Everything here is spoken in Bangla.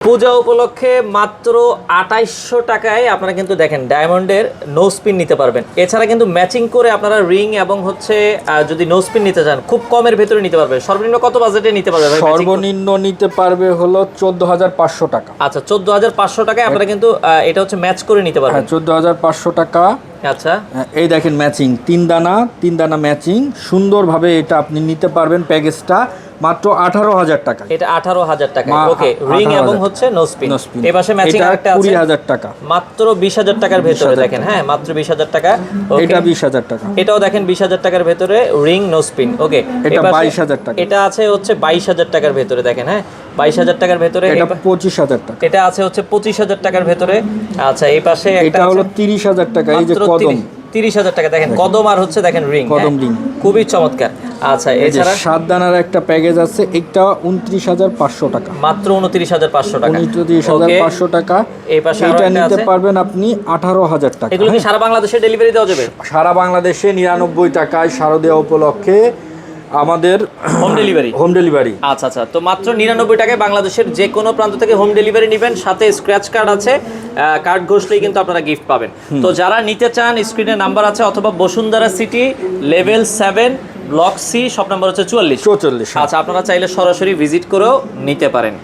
পূজা উপলক্ষে মাত্র আঠাইশশো টাকায় আপনারা কিন্তু দেখেন ডায়মন্ডের নো স্পিন নিতে পারবেন। এছাড়া কিন্তু ম্যাচিং করে আপনারা রিং এবং হচ্ছে যদি নো স্পিন নিতে চান খুব কমের ভেতরে নিতে পারবেন। সর্বনিম্ন কত বাজেটে নিতে পারবে? সর্বনিম্ন নিতে পারবে হলো চোদ্দ হাজার পাঁচশো টাকা। আচ্ছা চোদ্দ হাজার পাঁচশো টাকায় আপনারা কিন্তু এটা হচ্ছে ম্যাচ করে নিতে হ্যাঁ পারবেন চোদ্দ হাজার পাঁচশো টাকা। আচ্ছা। হ্যাঁ, এই দেখেন ম্যাচিং তিন দানা তিন দানা ম্যাচিং সুন্দরভাবে এটা আপনি নিতে পারবেন প্যাকেজটা। মাত্র আঠারো হাজার টাকা। এটা আঠারো হাজার টাকা। ওকে রিং এবং হচ্ছে নো স্পিন পাশে ম্যাচিং আরেকটা আছে। কুড়ি হাজার টাকা। মাত্র বিশ হাজার টাকার ভেতরে দেখেন হ্যাঁ মাত্র বিশ হাজার টাকা। Okay। এটা বিশ হাজার টাকা। এটাও দেখেন বিশ হাজার টাকার ভেতরে রিং নো স্পিন ওকে এটা 22,000 টাকা। এটা আছে হচ্ছে বাইশ হাজার টাকার ভেতরে দেখেন হ্যাঁ। বাইশ হাজার টাকার ভেতরে এটা এই পা- পঁচিশ হাজার টাকা। এটা আছে হচ্ছে পঁচিশ হাজার টাকার ভেতরে। আচ্ছা এই পাশে একটা এটা হলো তিরিশ হাজার টাকা এই যে কদম। তিরিশ- তিরিশ হাজার টাকা দেখেন কদম আর হচ্ছে দেখেন রিং কদম রিং খুবই চমৎকার। আচ্ছা এছাড়া? সাত দানার একটা প্যাকেজ আছে এটা উনত্রিশ হাজার পাঁচশো টাকা। মাত্র উনত্রিশ হাজার পাঁচশো টাকা। উনত্রিশ হাজার পাঁচশো টাকা। এই পাশে এটা নিতে পারবেন আপনি আঠারো হাজার টাকা। এগুলো কি সারা বাংলাদেশে ডেলিভারি দেওয়া যাবে? সারা বাংলাদেশে নিরানব্বই টাকায় শারদীয় উপলক্ষে আমাদের হোম ডেলিভারি হোম ডেলিভারি আচ্ছা আচ্ছা। তো মাত্র নিরানব্বই টাকায় বাংলাদেশের যে কোনো প্রান্ত থেকে হোম ডেলিভারি নেবেন। সাথে স্ক্র্যাচ কার্ড আছে। কার্ড ঘষলেই কিন্তু আপনারা গিফট পাবেন। তো যারা নিতে চান স্ক্রিনে নাম্বার আছে অথবা Bashundhara City level seven block C সব নাম্বার হচ্ছে চুয়াল্লিশ। চুয়াল্লিশ আচ্ছা আপনারা চাইলে সরাসরি ভিজিট করেও নিতে পারেন।